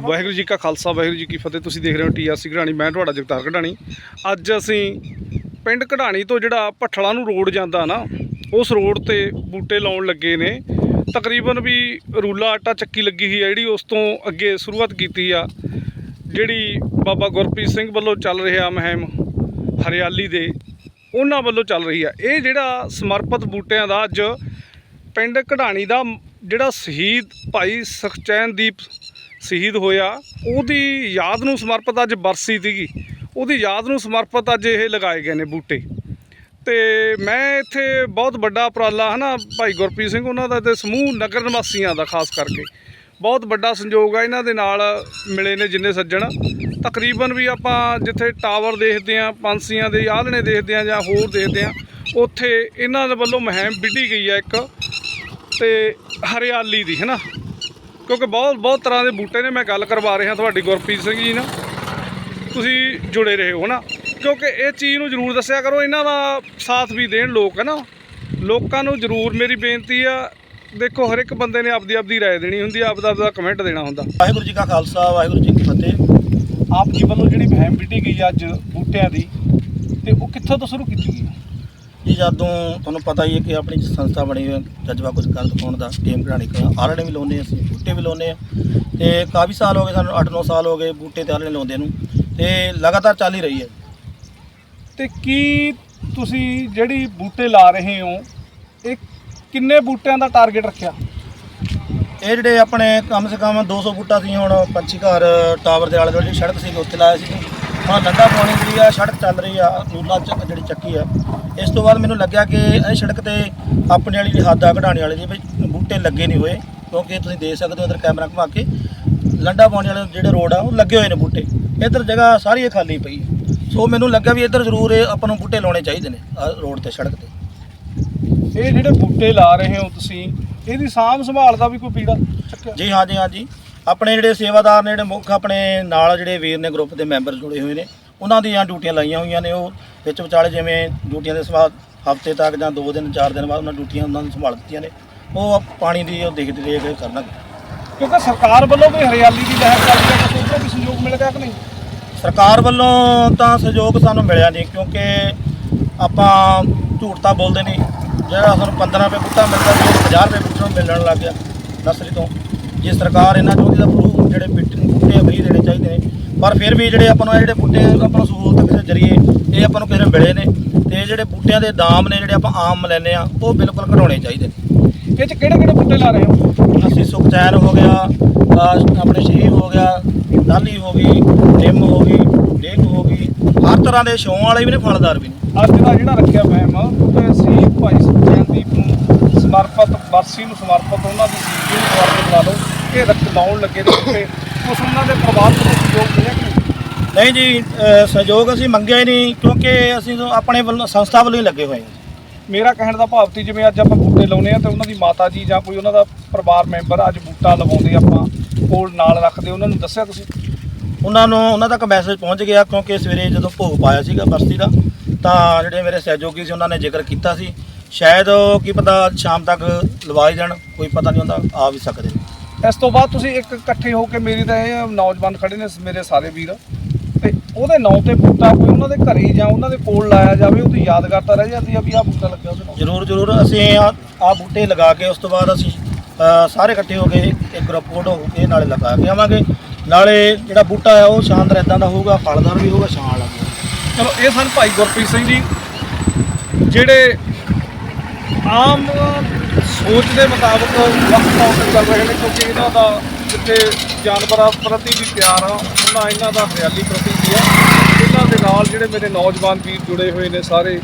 ਵਾਹਿਗੁਰੂ ਜੀ ਕਾ ਖਾਲਸਾ, ਵਾਹਿਗੁਰੂ ਜੀ ਕੀ ਫਤਿਹ। ਤੁਸੀਂ ਦੇਖ ਰਹੇ ਹੋ ਟੀਆਰਸੀ ਘੜਾਣੀ, ਮੈਂ ਤੁਹਾਡਾ ਜਗਤਾਰ ਘੜਾਣੀ। ਅੱਜ ਅਸੀਂ ਪਿੰਡ ਘੜਾਣੀ ਤੋਂ ਜਿਹੜਾ ਭੱਠਲਾ ਨੂੰ ਰੋਡ ਜਾਂਦਾ ਨਾ, ਉਸ ਰੋਡ ਤੇ ਬੂਟੇ ਲਾਉਣ ਲੱਗੇ ਨੇ। ਤਕਰੀਬਨ ਵੀ ਰੂਲਾ ਆਟਾ ਚੱਕੀ ਲੱਗੀ ਸੀ ਆ ਜਿਹੜੀ ਉਸ ਤੋਂ ਅੱਗੇ ਸ਼ੁਰੂਆਤ ਕੀਤੀ ਆ, ਜਿਹੜੀ ਬਾਬਾ ਗੁਰਪ੍ਰੀਤ ਸਿੰਘ ਵੱਲੋਂ ਚੱਲ ਰਿਹਾ ਮਹਿਮ ਹਰਿਆਲੀ ਦੇ, ਉਹਨਾਂ ਵੱਲੋਂ ਚੱਲ ਰਹੀ ਆ। ਇਹ ਜਿਹੜਾ ਸਮਰਪਿਤ ਬੂਟਿਆਂ ਦਾ ਅੱਜ ਪਿੰਡ ਕਢਾਣੀ ਦਾ ਜਿਹੜਾ ਸ਼ਹੀਦ ਭਾਈ ਸੁਖਚੈਨਦੀਪ ਸ਼ਹੀਦ ਹੋਇਆ। ਉਹਦੀ ਯਾਦ ਨੂੰ ਸਮਰਪਿਤ ਅੱਜ ਬਰਸੀ ਸੀਗੀ। ਉਹਦੀ ਯਾਦ ਨੂੰ ਸਮਰਪਿਤ ਅੱਜ ਇਹ ਲਗਾਏ ਗਏ ਨੇ ਬੂਟੇ। ਤੇ ਮੈਂ ਇੱਥੇ ਬਹੁਤ ਵੱਡਾ ਉਪਰਾਲਾ ਹਨਾ ਭਾਈ ਗੁਰਪ੍ਰੀਤ ਸਿੰਘ ਉਹਨਾਂ ਦਾ ਤੇ ਸਮੂਹ ਨਗਰ ਨਿਵਾਸੀਆਂ ਦਾ ਖਾਸ ਕਰਕੇ। ਬਹੁਤ ਵੱਡਾ ਸੰਯੋਗ ਆ ਇਹਨਾਂ ਦੇ ਨਾਲ ਮਿਲੇ ਨੇ ਜਿੰਨੇ ਸੱਜਣ। ਤਕਰੀਬਨ ਵੀ ਆਪਾਂ ਜਿੱਥੇ ਟਾਵਰ ਦੇਖਦੇ ਆ ਪੰਛੀਆਂ ਦੇ ਆਲਣੇ ਦੇਖਦੇ ਆ ਜਾਂ ਹੋਰ ਦੇਖਦੇ ਆ ਉੱਥੇ ਇਹਨਾਂ ਦੇ ਵੱਲੋਂ ਮੁਹਿੰਮ ਵਿੱਢੀ ਗਈ ਆ ਇੱਕ। ਤੇ ਹਰਿਆਲੀ ਦੀ ਹੈ ਨਾ ਕਿਉਂਕਿ ਬਹੁਤ ਬਹੁਤ ਤਰ੍ਹਾਂ ਦੇ ਬੂਟੇ ਨੇ ਮੈਂ ਗੱਲ ਕਰਵਾ ਰਿਹਾ ਤੁਹਾਡੀ ਗੁਰਪ੍ਰੀਤ ਸਿੰਘ ਜੀ ਨਾਲ। ਤੁਸੀਂ ਜੁੜੇ ਰਹੇ ਹੋ ਨਾ। ਕਿਉਂਕਿ ਇਹ ਚੀਜ਼ ਨੂੰ ਜ਼ਰੂਰ ਦੱਸਿਆ ਕਰੋ ਇਹਨਾਂ ਦਾ ਸਾਥ ਵੀ ਦੇਣ ਲੋਕ ਹੈ ਨਾ। ਲੋਕਾਂ ਨੂੰ ਜ਼ਰੂਰ ਮੇਰੀ ਬੇਨਤੀ ਆ ਦੇਖੋ ਹਰ ਇੱਕ ਬੰਦੇ ਨੇ ਆਪਦੀ ਆਪਦੀ ਰਾਏ ਦੇਣੀ ਹੁੰਦੀ ਆ ਆਪਦਾ ਆਪਦਾ ਕਮੈਂਟ ਦੇਣਾ ਹੁੰਦਾ। ਵਾਹਿਗੁਰੂ ਜੀ ਕਾ ਖਾਲਸਾ ਵਾਹਿਗੁਰੂ ਜੀ ਕੀ ਫਤਿਹ। ਆਪ ਜੀ ਵੱਲੋਂ ਜਿਹੜੀ ਮੁਹਿੰਮ ਵਿੱਢੀ ਗਈ ਆ ਅੱਜ ਬੂਟਿਆਂ ਦੀ ਤੇ ਉਹ ਕਿੱਥੋਂ ਤੋਂ ਸ਼ੁਰੂ ਕੀਤੀ ਗਈ? ਜੀ ਜਦੋਂ ਤੁਹਾਨੂੰ ਪਤਾ ਹੀ ਹੈ ਕਿ ਆਪਣੀ ਸੰਸਥਾ ਬਣੀ ਹੋਈ ਹੈ ਜਜ਼ਬਾ ਕੁਝ ਕਰ ਦਿਖਾਉਣ ਦਾ ਟੀਮ ਘਰਾਣੀ ਕਾ ਆਲਣੇ ਵੀ ਲਾਉਂਦੇ ਅਸੀਂ। ਬੂਟੇ ਵੀ ਲਾਉਂਦੇ ਆ। ਤੇ ਕਾਫੀ ਸਾਲ ਹੋ ਗਏ ਸਾਨੂੰ 8-9 ਸਾਲ ਹੋ ਗਏ ਬੂਟੇ ਤੇ ਆਲਣੇ ਲਾਉਂਦੇ ਨੂੰ। ਤੇ ਲਗਾਤਾਰ ਚੱਲ ਹੀ ਰਹੀ ਹੈ। ਤੇ ਕੀ ਤੁਸੀਂ ਜਿਹੜੀ ਬੂਟੇ ਲਾ ਰਹੇ ਹੋ ਇਹ ਕਿੰਨੇ ਬੂਟਿਆਂ ਦਾ ਟਾਰਗੇਟ ਰੱਖਿਆ? ਇਹ ਜਿਹੜੇ ਆਪਣੇ ਕਮ ਸੇ ਕਮ 200 ਬੂਟਾ ਸੀ ਹੁਣ ਪੰਛੀ ਘਰ ਟਾਵਰ ਦੇ ਆਲੇ ਦੁਆਲੇ ਸੜਕ ਸੀ ਉੱਥੇ ਲਾਇਆ ਸੀ। ਹੁਣ ਨੰਦਾ ਪਾਣੀ ਜਿਹੜੀ ਆ ਸੜਕ ਚੱਲ ਰਹੀ ਆ ਨੂਲਾ ਚੱਕ ਜਿਹੜੀ ਚੱਕੀ ਆ। ਇਸ ਤੋਂ ਬਾਅਦ ਮੈਨੂੰ ਲੱਗਿਆ ਕਿ ਇਹ ਸੜਕ ਤੇ ਆਪਣੇ ਵਾਲੀ ਹੱਦ ਆ ਕਢਾਣੀ ਵਾਲੀ ਦੀ ਬੂਟੇ ਲੱਗੇ ਨਹੀਂ ਹੋਏ। ਕਿਉਂਕਿ ਤੁਸੀਂ ਦੇਖ ਸਕਦੇ ਹੋ ਇਧਰ ਕੈਮਰਾ ਘੁਮਾ ਕੇ ਲੰਡਾ ਪਾਣੀ ਵਾਲੇ ਜਿਹੜੇ ਰੋਡ ਆ ਉਹ ਲੱਗੇ ਹੋਏ ਨੇ ਬੂਟੇ। ਇਧਰ ਜਗ੍ਹਾ ਸਾਰੀ ਇਹ ਖਾਲੀ ਪਈ। ਸੋ ਮੈਨੂੰ ਲੱਗਾ ਵੀ ਇੱਧਰ ਜ਼ਰੂਰ ਇਹ ਆਪਾਂ ਨੂੰ ਬੂਟੇ ਲਾਉਣੇ ਚਾਹੀਦੇ ਨੇ ਰੋਡ ਤੇ ਸੜਕ ਤੇ। ਇਹ ਜਿਹੜੇ ਬੂਟੇ ਲਾ ਰਹੇ ਹੋ ਤੁਸੀਂ ਇਹਦੀ ਸਾਂਭ ਸੰਭਾਲ ਦਾ ਵੀ ਕੋਈ ਪੀੜਾ ਚੱਕਿਆ? ਜੀ ਹਾਂ ਜੀ ਹਾਂ ਜੀ। ਆਪਣੇ ਜਿਹੜੇ ਸੇਵਾਦਾਰ ਨੇ ਜਿਹੜੇ ਮੁੱਖ ਆਪਣੇ ਨਾਲ ਜਿਹੜੇ ਵੀਰ ਨੇ ਗਰੁੱਪ ਦੇ ਮੈਂਬਰ ਜੁੜੇ ਹੋਏ ਨੇ ਉਹਨਾਂ ਦੀਆਂ ਡਿਊਟੀਆਂ ਲਾਈਆਂ ਹੋਈਆਂ ਨੇ। ਉਹ ਵਿੱਚ ਵਿਚਾਲੇ ਜਿਵੇਂ ਡਿਊਟੀਆਂ ਦੇ ਸਵਾਦ ਹਫ਼ਤੇ ਤੱਕ ਜਾਂ 2 ਦਿਨ 4 ਦਿਨ ਬਾਅਦ ਉਹਨਾਂ ਡਿਊਟੀਆਂ ਉਹਨਾਂ ਨੂੰ ਸੰਭਾਲ ਦਿੱਤੀਆਂ ਨੇ। ਉਹ ਪਾਣੀ ਦੀ ਉਹ ਦੇਖਦੇ ਰਹੇ ਕੇ ਕਰਨਾ ਕਿਉਂਕਿ ਸਰਕਾਰ ਵੱਲੋਂ ਵੀ ਹਰਿਆਲੀ ਦੀ ਲਹਿਰ ਚੱਲ ਰਹੀ ਹੈ ਵੀ ਸਹਿਯੋਗ ਮਿਲ ਰਿਹਾ ਕਿ ਨਹੀਂ? ਸਰਕਾਰ ਵੱਲੋਂ ਤਾਂ ਸਹਿਯੋਗ ਸਾਨੂੰ ਮਿਲਿਆ ਨਹੀਂ ਕਿਉਂਕਿ ਆਪਾਂ ਝੂਠ ਤਾਂ ਬੋਲਦੇ ਨਹੀਂ। ਜਿਹੜਾ ਸਾਨੂੰ 15 ਰੁਪਏ ਬੂਟਾ ਮਿਲਦਾ ਸੀ ਉਹ 50 ਰੁਪਏ ਬੂਟਾ ਮਿਲਣ ਲੱਗ ਗਿਆ ਨਰਸਰੀ ਤੋਂ। ਜੇ ਸਰਕਾਰ ਇਹਨਾਂ ਚਾਹੁੰਦੀ ਤਾਂ ਪ੍ਰੂਫ ਜਿਹੜੇ ਬੂਟੇ ਫ੍ਰੀ ਦੇਣੇ ਚਾਹੀਦੇ ਨੇ ਪਰ ਫਿਰ ਵੀ ਜਿਹੜੇ ਆਪਾਂ ਨੂੰ ਇਹ ਜਿਹੜੇ ਬੂਟੇ ਆਪਾਂ ਨੂੰ ਸਹੂਲਤ ਕਿਸੇ ਜਰੀਏ ਇਹ ਆਪਾਂ ਨੂੰ ਕਿਸੇ ਨੂੰ ਮਿਲੇ ਨੇ। ਤੇ ਜਿਹੜੇ ਬੂਟਿਆਂ ਦੇ ਦਾਮ ਨੇ ਜਿਹੜੇ ਆਪਾਂ ਆਮ ਲੈਂਦੇ ਆ ਉਹ ਬਿਲਕੁਲ ਘਟਾਉਣੇ ਚਾਹੀਦੇ ਨੇ। ਇਹ ਚ ਕਿਹੜੇ ਕਿਹੜੇ ਬੂਟੇ ਲਾ ਰਹੇ ਹੋ? ਅਸੀਂ ਸੁਖਚੈਨ ਹੋ ਗਿਆ ਆਪਣੇ ਸ਼ਹੀਦ ਹੋ ਗਿਆ ਡਾਲੀ ਹੋ ਗਈ ਨਿੰਮ ਹੋ ਗਈ ਡੇਕ ਹੋ ਗਈ ਹਰ ਤਰ੍ਹਾਂ ਦੇ ਛੋਂ ਵਾਲੇ ਵੀ ਨੇ ਫਲਦਾਰ ਵੀ ਨੇ। ਅੱਜ ਦਾ ਜਿਹੜਾ ਰੱਖਿਆ ਮਹਿਮ ਤੇ ਸੀ ਭਾਈ ਸੁਖਚੈਨਦੀਪ ਨੂੰ ਸਮਰਪਿਤ ਬਰਸੀ ਨੂੰ ਸਮਰਪਿਤ ਉਹਨਾਂ ਦੀ ਸੀਗੀ ਨੂੰ ਸਮਰਪਿਤ ਲਾ ਲਓ ਇਹ ਰੱਖ ਲਾਉਣ ਲੱਗੇ ਨੇ ਉਸ ਉਹਨਾਂ ਦੇ ਪਰਿਵਾਰ ਨੂੰ ਸਹਿਯੋਗ ਮਿਲਿਆ ਕਿ ਨਹੀਂ ਜੀ ਸਹਿਯੋਗ ਅਸੀਂ ਮੰਗਿਆ ਹੀ ਨਹੀਂ ਕਿਉਂਕਿ ਅਸੀਂ ਤਾਂ ਆਪਣੇ ਵੱਲੋਂ ਸੰਸਥਾ ਵੱਲੋਂ ਹੀ ਲੱਗੇ ਹੋਏ ਹਾਂ। ਮੇਰਾ ਕਹਿਣ ਦਾ ਭਾਵ ਸੀ ਜਿਵੇਂ ਅੱਜ ਆਪਾਂ ਬੂਟੇ ਲਾਉਨੇ ਆ ਤੇ ਉਹਨਾਂ ਦੀ ਮਾਤਾ ਜੀ ਜਾਂ ਕੋਈ ਉਹਨਾਂ ਦਾ ਪਰਿਵਾਰ ਮੈਂਬਰ ਅੱਜ ਬੂਟਾ ਲਵਾਉਂਦੇ ਆਪਾਂ ਕੋਲ ਨਾਲ ਰੱਖਦੇ ਉਹਨਾਂ ਨੂੰ ਦੱਸਿਆ ਤੁਸੀਂ? ਉਹਨਾਂ ਨੂੰ ਉਹਨਾਂ ਤੱਕ ਮੈਸੇਜ ਪਹੁੰਚ ਗਿਆ ਕਿਉਂਕਿ ਸਵੇਰੇ ਜਦੋਂ ਭੋਗ ਪਾਇਆ ਸੀਗਾ ਬਸਤੀ ਦਾ ਤਾਂ ਜਿਹੜੇ ਮੇਰੇ ਸਹਿਯੋਗੀ ਸੀ ਉਹਨਾਂ ਨੇ ਜ਼ਿਕਰ ਕੀਤਾ ਸੀ। ਸ਼ਾਇਦ ਉਹ ਕੀ ਪਤਾ ਸ਼ਾਮ ਤੱਕ ਲਵਾ ਹੀ ਦੇਣ ਕੋਈ ਪਤਾ ਨਹੀਂ ਹੁੰਦਾ ਆ ਵੀ ਸਕਦੇ ਨੇ। ਇਸ ਤੋਂ ਬਾਅਦ ਤੁਸੀਂ ਇੱਕ ਇਕੱਠੇ ਹੋ ਕੇ ਮੇਰੀ ਤਾਂ ਇਹ ਨੌਜਵਾਨ ਖੜੇ ਨੇ ਮੇਰੇ ਸਾਰੇ ਵੀਰ। ਤੇ ਉਹਦੇ ਨਾਂ ਤੇ ਬੂਟਾ ਕੋਈ ਉਹਨਾਂ ਦੇ ਘਰੇ ਜਾਂ ਉਹਨਾਂ ਦੇ ਕੋਲ ਲਾਇਆ ਜਾਵੇ ਉਹਦੀ ਯਾਦਗਾਰ ਤਾਂ ਰਹਿ ਜਾਂਦੀ ਆ ਵੀ ਆਹ ਬੂਟਾ ਲੱਗਿਆ ਉਹਦੇ ਨਾਲ। ਜ਼ਰੂਰ ਜ਼ਰੂਰ। ਅਸੀਂ ਆ ਆ ਬੂਟੇ ਲਗਾ ਕੇ ਉਸ ਤੋਂ ਬਾਅਦ ਅਸੀਂ ਅ, ਸਾਰੇ ਇਕੱਠੇ ਹੋ ਕੇ ਇੱਕ ਗਰੁੱਪ ਫੋਟੋ ਹੋ ਕੇ ਨਾਲੇ ਲਗਾ ਕੇ ਆਵਾਂਗੇ। ਨਾਲੇ ਜਿਹੜਾ ਬੂਟਾ ਆ ਉਹ ਸ਼ਾਨਦਾਰ ਇਦਾਂ ਦਾ ਹੋਊਗਾ ਫਲਦਾਰ ਵੀ ਹੋਊਗਾ ਛਾਂ ਵਾਲਾ ਵੀ ਹੋਊਗਾ। ਚਲੋ ਇਹ ਸਨ ਭਾਈ ਗੁਰਪ੍ਰੀਤ ਸਿੰਘ ਜੀ ਜਿਹੜੇ ਆਮ ਸੋਚ ਦੇ ਮੁਤਾਬਕ ਵਕਤ ਤੌਰ ਤੇ ਚੱਲ ਰਹੇ ਨੇ ਕਿਉਂਕਿ ਇਹਨਾਂ ਦਾ ਜਿੱਥੇ ਜਾਨਵਰਾਂ ਪ੍ਰਤੀ ਵੀ ਪਿਆਰ ਆ, ਉਹਨਾਂ ਇਹਨਾਂ ਦਾ ਹਰਿਆਲੀ ਪ੍ਰਤੀ ਵੀ ਆ। ਇਹਨਾਂ ਦੇ ਨਾਲ ਜਿਹੜੇ ਮੇਰੇ ਨੌਜਵਾਨ ਵੀਰ ਜੁੜੇ ਹੋਏ ਨੇ ਸਾਰੇ,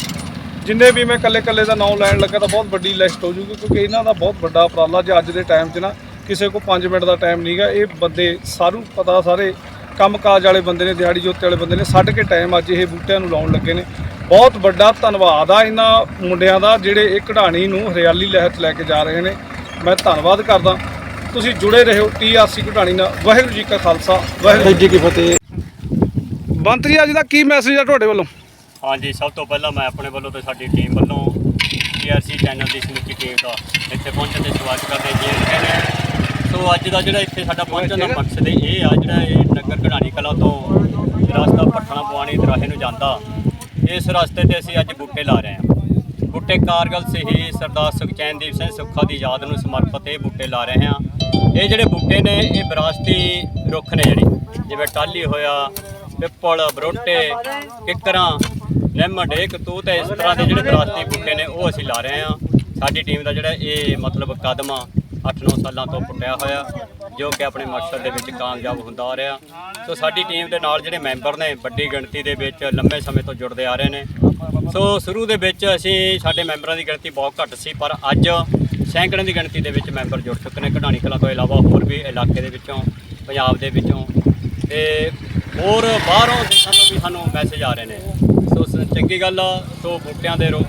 ਜਿੰਨੇ ਵੀ ਮੈਂ ਕੱਲੇ ਕੱਲੇ ਦਾ ਨਾਮ ਲੈਣ ਲੱਗਾ ਤਾਂ ਬਹੁਤ ਵੱਡੀ ਲਿਸਟ ਹੋ ਜੂਗੀ, ਕਿਉਂਕਿ ਇਹਨਾਂ ਦਾ ਬਹੁਤ ਵੱਡਾ ਉਪਰਾਲਾ ਜੇ ਅੱਜ ਦੇ ਟਾਈਮ 'ਚ ਨਾ ਕਿਸੇ ਕੋਲ 5 ਮਿੰਟ ਦਾ ਟਾਈਮ ਨਹੀਂਗਾ ਇਹ ਬੰਦੇ ਸਾਰੂ ਪਤਾ ਸਾਰੇ ਕੰਮਕਾਜ ਵਾਲੇ ਬੰਦੇ ਨੇ, ਦਿਹਾੜੀ ਜੋਤੇ ਵਾਲੇ ਬੰਦੇ ਨੇ ਛੱਡ ਕੇ ਟਾਈਮ ਅੱਜ ਇਹ ਬੂਟਿਆਂ ਨੂੰ ਲਾਉਣ ਲੱਗੇ ਨੇ। ਬਹੁਤ ਵੱਡਾ ਧੰਨਵਾਦ ਆ ਇਹਨਾਂ ਮੁੰਡਿਆਂ ਦਾ, ਜਿਹੜੇ ਇਹ ਕਢਾਣੀ ਨੂੰ ਹਰਿਆਲੀ ਲਹਿਰ 'ਚ ਲੈ ਕੇ ਜਾ ਰਹੇ ਨੇ। ਮੈਂ ਧੰਨਵਾਦ ਕਰਦਾ। ਤੁਸੀਂ ਜੁੜੇ ਰਹੋ ਟੀਆਰਸੀ ਕਢਾਣੀ ਨਾਲ। ਵਾਹਿਗੁਰੂ ਜੀ ਕਾ ਖਾਲਸਾ ਵਾਹਿਗੁਰੂ ਜੀ ਕੀ ਫਤਿਹ। ਬੰਤਰੀ ਅੱਜ ਦਾ ਕੀ ਮੈਸੇਜ ਆ ਤੁਹਾਡੇ ਵੱਲੋਂ? ਹਾਂਜੀ ਸਭ ਤੋਂ ਪਹਿਲਾਂ ਮੈਂ ਆਪਣੇ ਵੱਲੋਂ ਤੇ ਸਾਡੀ ਟੀਮ ਵੱਲੋਂ ਟੀਆਰਸੀ ਚੈਨਲ ਦੀ ਸਮੁੱਚੀ ਟੀਮ ਦਾ ਇੱਥੇ ਪਹੁੰਚਣ ਤੇ ਸਵਾਗਤ ਕਰਦੇ ਜੀ ਕਹਿੰਦੇ ਸੋ ਅੱਜ ਦਾ ਜਿਹੜਾ ਇੱਥੇ ਸਾਡਾ ਪਹੁੰਚਣ ਦਾ ਮਕਸਦ ਇਹ ਆ ਜਿਹੜਾ ਇਹ ਨਗਰ ਕਢਾਣੀ ਕਲਾ ਤੋਂ ਰਸਤਾ ਪੱਠਣਾ ਪਵਾਣੀ ਦਰਾਹੇ ਨੂੰ ਜਾਂਦਾ ਇਸ ਰਸਤੇ ਤੇ ਅਸੀਂ ਅੱਜ ਬੂਟੇ ਲਾ ਰਹੇ ਹਾਂ। ਬੂਟੇ ਕਾਰਗਲ ਸ਼ਹੀਦ ਸਰਦਾਰ ਸੁਖਚੈਨਦੀਪ ਸਿੰਘ ਸੁੱਖਾ ਦੀ ਯਾਦ ਨੂੰ ਸਮਰਪਿਤ ਇਹ ਬੂਟੇ ਲਾ ਰਹੇ ਹਾਂ। ਇਹ ਜਿਹੜੇ ਬੂਟੇ ਨੇ, ਇਹ ਵਿਰਾਸਤੀ ਰੁੱਖ ਨੇ ਜਿਹੜੇ। ਜਿਵੇਂ ਟਾਲੀ ਹੋਇਆ, ਪਿੱਪਲ, ਬਰੋਟੇ, ਕਿੱਕਰਾਂ ਨਿੰਮ ਡੇਕ ਤੂਤ ਇਸ ਤਰ੍ਹਾਂ ਦੇ ਜਿਹੜੇ ਵਿਰਾਸਤੀ ਬੂਟੇ ਨੇ, ਉਹ ਅਸੀਂ ਲਾ ਰਹੇ ਹਾਂ। ਸਾਡੀ ਟੀਮ ਦਾ ਜਿਹੜਾ ਇਹ ਮਤਲਬ ਕਦਮ ਆ 8-9 ਸਾਲਾਂ ਤੋਂ ਪੁੱਟਿਆ ਹੋਇਆ, ਜੋ ਕਿ ਆਪਣੇ ਮਕਸਦ ਦੇ ਵਿੱਚ ਕਾਮਯਾਬ ਹੁੰਦਾ ਆ ਰਿਹਾ। ਸੋ ਸਾਡੀ ਟੀਮ ਦੇ ਨਾਲ ਜਿਹੜੇ ਮੈਂਬਰ ਨੇ, ਵੱਡੀ ਗਿਣਤੀ ਦੇ ਵਿੱਚ, ਲੰਬੇ ਸਮੇਂ ਤੋਂ ਜੁੜਦੇ ਆ ਰਹੇ ਨੇ। ਸੋ ਸ਼ੁਰੂ ਦੇ ਵਿੱਚ ਅਸੀਂ ਸਾਡੇ ਮੈਂਬਰਾਂ ਦੀ ਗਿਣਤੀ ਬਹੁਤ ਘੱਟ ਸੀ, ਪਰ ਅੱਜ ਸੈਂਕੜੇ ਦੀ ਗਿਣਤੀ ਦੇ ਵਿੱਚ ਮੈਂਬਰ ਜੁੜ ਚੁੱਕੇ ਨੇ। ਕਢਾਣੀ ਕਲਾ ਤੋਂ ਇਲਾਵਾ ਹੋਰ ਵੀ ਇਲਾਕੇ ਦੇ ਵਿੱਚੋਂ, ਪੰਜਾਬ ਦੇ ਵਿੱਚੋਂ ਤੇ ਹੋਰ ਬਾਹਰੋਂ ਦੇਸ਼ਾਂ ਤੋਂ ਵੀ ਸਾਨੂੰ ਮੈਸੇਜ ਆ ਰਹੇ ਨੇ। ਸੋ ਸ- ਚੰਗੀ ਗੱਲ ਆ, ਸੋ ਬੂਟਿਆਂ ਦੇ ਰੋ-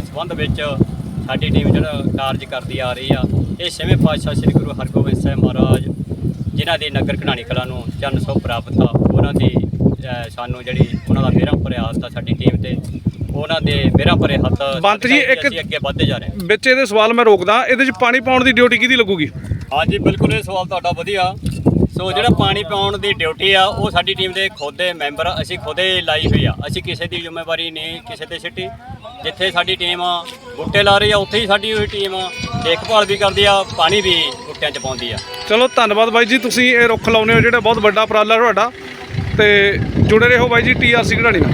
ਸੰਬੰਧ ਵਿੱਚ ਸਾਡੀ ਟੀਮ ਜਿਹੜਾ ਕਾਰਜ ਕਰਦੀ ਆ ਰਹੀ ਆ, ਇਹ ਛੇਵੇਂ ਪਾਤਸ਼ਾਹ ਸ੍ਰੀ ਗੁਰੂ ਹਰਗੋਬਿੰਦ ਸਾਹਿਬ ਮਹਾਰਾਜ, ਜਿਨ੍ਹਾਂ ਦੀ ਨਗਰ ਕਢਾਣੀ ਕਲਾ ਨੂੰ ਚੰਨ ਸੋ ਪ੍ਰਾਪਤ ਆ, ਉਹਨਾਂ ਦੀ ਸਾਨੂੰ ਜਿਹੜੀ ਉਹਨਾਂ ਦਾ ਮੇਰਾ ਪ੍ਰਯਾਸ ਹੱਥ ਆ ਸਾਡੀ ਟੀਮ ਤੇ। ਉਹਨਾਂ ਦੇ ਮੇਰਾ ਭਰੇ ਹੱਥ ਬੰਤ ਜੀ, ਇੱਕ- ਅੱਗੇ ਵਧਦੇ ਜਾ ਰਹੇ ਹਾਂ। ਵਿੱਚ ਇਹਦੇ ਸਵਾਲ ਮੈਂ ਰੋਕਦਾ ਇਹਦੇ 'ਚ ਪਾਣੀ ਪਾਉਣ ਦੀ ਡਿਊਟੀ ਕਿਹਦੀ ਲੱਗੂਗੀ? ਹਾਂਜੀ ਬਿਲਕੁਲ ਇਹ ਸਵਾਲ ਤੁਹਾਡਾ ਵਧੀਆ। ਸੋ ਜਿਹੜਾ ਪਾਣੀ ਪਾਉਣ ਦੀ ਡਿਊਟੀ ਆ ਉਹ ਸਾਡੀ ਟੀਮ ਦੇ ਖੁਦ ਦੇ ਮੈਂਬਰ ਅਸੀਂ ਖੁਦੇ ਲਾਈ ਹੋਈ ਆ। ਅਸੀਂ ਕਿਸੇ ਦੀ ਜ਼ਿੰਮੇਵਾਰੀ ਨਹੀਂ ਕਿਸੇ ਤੇ ਸਿੱਟੀ। ਜਿੱਥੇ ਸਾਡੀ ਟੀਮ ਬੂਟੇ ਲਾ ਰਹੀ ਆ ਉੱਥੇ ਹੀ ਸਾਡੀ ਹੋਈ ਟੀਮ ਦੇਖਭਾਲ ਵੀ ਕਰਦੀ ਆ ਪਾਣੀ ਵੀ ਬੂਟਿਆਂ 'ਚ ਪਾਉਂਦੀ ਆ। ਚਲੋ ਧੰਨਵਾਦ ਬਾਈ ਜੀ ਤੁਸੀਂ ਇਹ ਰੁੱਖ ਲਾਉਨੇ ਹੋ ਜਿਹੜਾ ਬਹੁਤ ਵੱਡਾ ਉਪਰਾਲਾ ਤੁਹਾਡਾ। ਤੇ ਜੁੜੇ ਰਹੋ ਬਾਈ ਜੀ ਟੀਆਰਸੀ ਘੜਾਣੀ ਨਾਲ।